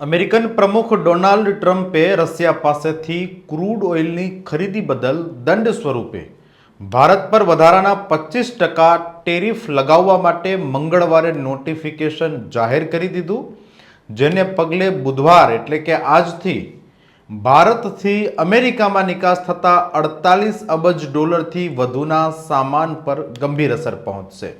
American પ્રમુખ Donald ટ્રમ્પે Russia પાસેથી ક્રૂડ ઓઇલની ખરીદી બદલ દંડ સ્વરૂપે ભારત પર વધારાના પચીસ ટકા ટેરિફ લગાવવા માટે મંગળવારે નોટિફિકેશન જાહેર કરી દીધું, જેને પગલે બુધવાર એટલે કે આજથી ભારતથી અમેરિકામાં નિકાસ થતા અડતાલીસ અબજ ડોલરથી વધુના સામાન પર ગંભીર અસર પહોંચશે.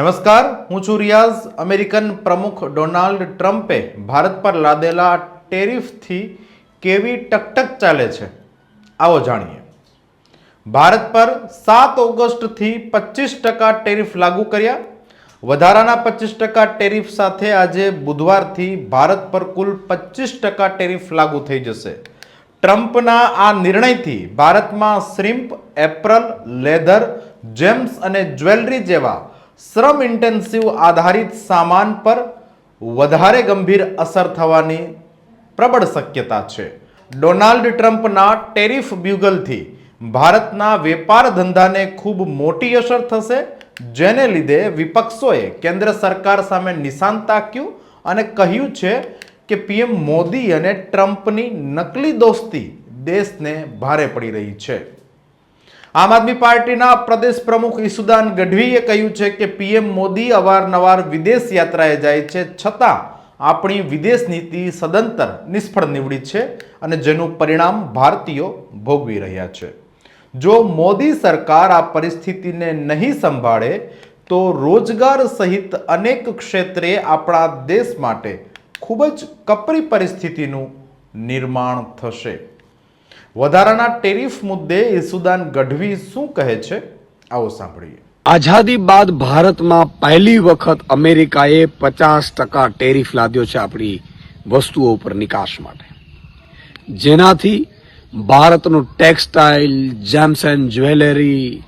નમસ્કાર, હું છું રિયાઝ. અમેરિકન પ્રમુખ ડોનાલ્ડ ટ્રમ્પે ભારત પર લાદેલા ટેરિફથી કેવી ટકટક ચાલે છે? આવો જાણીએ. ભારત પર સાત ઓગસ્ટથી પચીસ ટકા ટેરિફ લાગુ કર્યા. વધારાના પચીસ ટકા ટેરિફ સાથે આજે બુધવારથી ભારત પર કુલ પચીસ ટકા ટેરિફ લાગુ થઈ જશે. ટ્રમ્પના આ નિર્ણયથી ભારતમાં શ્રિમ્પ, એપ્રલ, લેધર, જેમ્સ અને જ્વેલરી જેવા શ્રમ ઇન્ટેન્સિવ આધારિત સામાન પર વધારે ગંભીર અસર થવાની પ્રબળ શક્યતા છે. ડોનાલ્ડ ટ્રમ્પના ટેરિફ બ્યુગલથી ભારતના વેપાર ધંધાને ખૂબ મોટી અસર થશે, જેને લીધે વિપક્ષોએ કેન્દ્ર સરકાર સામે નિશાન તાક્યું અને કહ્યું છે કે પીએમ મોદી અને ટ્રમ્પની નકલી દોસ્તી દેશને ભારે પડી રહી છે. આમ આદમી પાર્ટીના પ્રદેશ પ્રમુખ ઈસુદાન ગઢવીએ કહ્યું છે કે પીએમ મોદી અવારનવાર વિદેશ યાત્રાએ જાય છે છતાં આપણી વિદેશ નીતિ સદંતર નિષ્ફળ નીવડી છે અને જેનું પરિણામ ભારતીયો ભોગવી રહ્યા છે. જો મોદી સરકાર આ પરિસ્થિતિને નહીં સંભાળે, તો રોજગાર સહિત અનેક ક્ષેત્રે આપણા દેશ માટે ખૂબ જ કપરી પરિસ્થિતિનું નિર્માણ થશે. વધારાના ટેરિફ મુદ્દે ઈસુદાન ગઢવી શું કહે છે? આવો સાંભળીએ. આઝાદી બાદ ભારતમાં પહેલી વખત અમેરિકાએ પચાસ ટકા ટેરિફ લાદ્યો છે આપણી વસ્તુઓ ઉપર નિકાસ માટે. જેનાથી ભારતનું textile, gems and jewellery,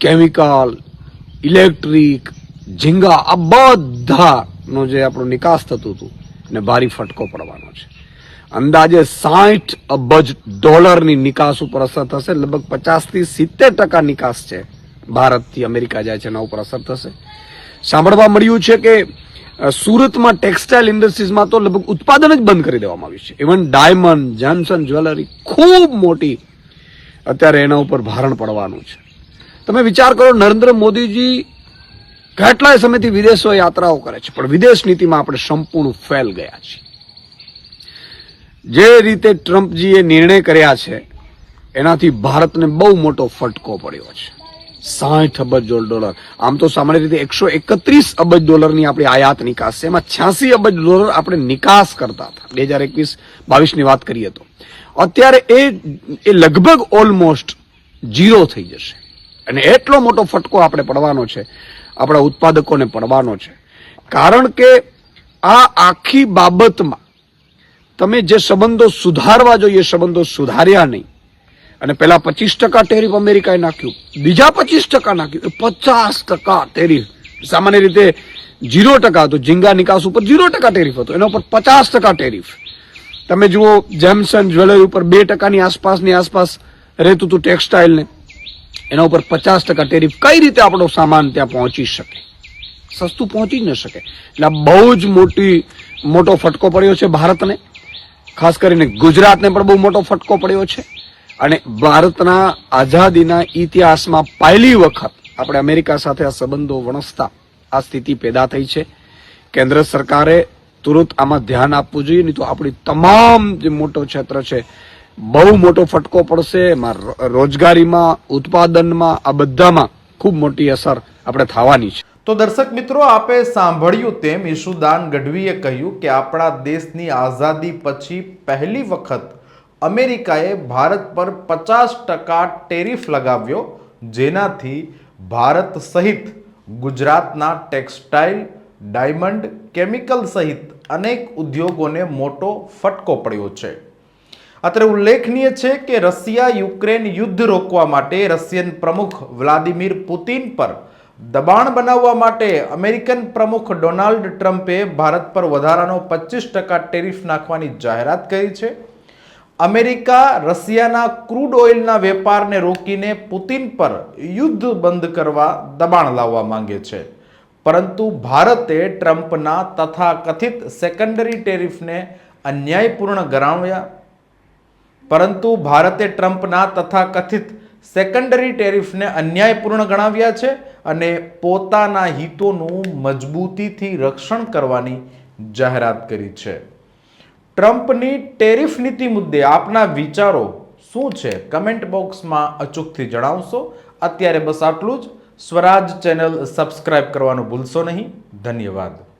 chemical, electric, ઝીંગા આ બધાનો જે આપણો નિકાસ થતું હતું ને ભારી ફટકો પડવાનો છે. અંદાજે સાઠ અબજ ડોલરની નિકાસ ઉપર અસર થશે. લગભગ પચાસથી સિત્તેર ટકા નિકાસ છે. ભારતથી અમેરિકા જાય છે એના ઉપર અસર થશે. સાંભળવા મળ્યું છે કે સુરતમાં ટેક્સટાઇલ ઇન્ડસ્ટ્રીઝમાં તો લગભગ ઉત્પાદન જ બંધ કરી દેવામાં આવ્યું છે. ઇવન ડાયમંડ, જેમસન જ્વેલરી ખૂબ મોટી અત્યારે એના ઉપર ભારણ પડવાનું છે. તમે વિચાર કરો, નરેન્દ્ર મોદીજી કેટલાય સમયથી વિદેશો યાત્રાઓ કરે છે. પણ વિદેશ નીતિમાં આપણે સંપૂર્ણ ફેલ ગયા છીએ. જે રીતે ટ્રમ્પજીએ નિર્ણય કર્યા છે, એનાથી ભારતને બહુ મોટો ફટકો પડ્યો છે. સાઠ અબજ ડોલર. આમ તો સામાન્ય રીતે એકસો એકત્રીસ અબજ ડોલરની આપણી આયાત નિકાસ છે. એમાં છ્યાસી અબજ ડોલર આપણે નિકાસ કરતા હતા. બે હજાર એકવીસ, બાવીસની વાત કરીએ તો. અત્યારે એ એ લગભગ ઓલમોસ્ટ જીરો થઈ જશે. અને એટલો મોટો ફટકો આપણે પડવાનો છે, આપણા ઉત્પાદકોને પડવાનો છે. કારણ કે આ આખી બાબતમાં તમે જે સંબંધો સુધારવા જોઈએ સંબંધો સુધાર્યા નહીં. અને પેલા પચીસ ટકા ટેરિફ અમેરિકાએ નાખ્યું. બીજા પચીસ ટકા નાખ્યું. પચાસ ટકા ટેરિફ. સામાન્ય રીતે જીરો ટકા હતો. ઝીંગા નિકાસ ઉપર જીરો ટકા ટેરિફ હતો. એના ઉપર પચાસ ટકા ટેરિફ. તમે જુઓ જેમ્સન જ્વેલરી ઉપર બે ટકાની આસપાસની આસપાસ રહેતું હતું ટેક્સટાઇલને. એના ઉપર પચાસ ટકા ટેરિફ કઈ રીતે આપણો સામાન ત્યાં પહોંચી શકે? સસ્તું પહોંચી જ ન શકે. એટલે બહુ જ મોટી, મોટો ફટકો પડ્યો છે ભારતને. ખાસ કરીને ગુજરાતને પણ બહુ મોટો ફટકો પડ્યો છે. અને ભારતના આઝાદીના ઇતિહાસમાં પહેલી વખત આપણે અમેરિકા સાથે આ સંબંધો વણસતા આ સ્થિતિ પેદા થઈ છે. કેન્દ્ર સરકારે તુરંત આમાં ધ્યાન આપવું જોઈએ, નહીં તો આપણી તમામ જે મોટો ક્ષેત્ર છે, બહુ મોટો ફટકો પડશે. એમાં રોજગારીમાં, ઉત્પાદનમાં, આ બધામાં ખૂબ મોટી અસર આપણે થવાની છે. તો દર્શક મિત્રો, આપે સાંભળ્યું તેમ ઈશુદાન ગઢવીએ કહ્યું કે આપણા દેશની આઝાદી પછી પહેલી વખત અમેરિકાએ ભારત પર પચાસ ટકા ટેરિફ લગાવ્યો, જેનાથી ભારત સહિત ગુજરાતના ટેક્સટાઇલ, ડાયમંડ, કેમિકલ સહિત અનેક ઉદ્યોગોને મોટો ફટકો પડ્યો છે. અત્રે ઉલ્લેખનીય છે કે રશિયા યુક્રેન યુદ્ધ રોકવા માટે રશિયન પ્રમુખ વ્લાદિમીર પુતિન પર દબાણ બનાવવા માટે અમેરિકન પ્રમુખ ડોનાલ્ડ ટ્રમ્પે ભારત પર વધારાનો પચીસ ટકા ટેરિફ નાખવાની જાહેરાત કરી છે. અમેરિકા રશિયાના ક્રૂડ ઓઇલના વેપારને રોકીને પુતિન પર યુદ્ધ બંધ કરવા દબાણ લાવવા માંગે છે. પરંતુ ભારતે ટ્રમ્પના તથા કથિત સેકન્ડરી ટેરિફને અન્યાયપૂર્ણ ગણાવ્યા. પરંતુ ભારતે ટ્રમ્પના તથા કથિત સેકન્ડરી ટેરિફને અન્યાયપૂર્ણ ગણાવ્યા છે. અને પોતાના હિતોનું મજબૂતીથી રક્ષણ કરવાની જાહેરાત કરી છે. ટ્રમ્પની ટેરિફ નીતિ મુદ્દે આપના વિચારો શું છે? કમેન્ટ બોક્સમાં અચૂકથી જણાવશો. અત્યારે બસ આટલું જ. સ્વરાજ ચેનલ સબસ્ક્રાઇબ કરવાનું ભૂલશો નહીં. ધન્યવાદ.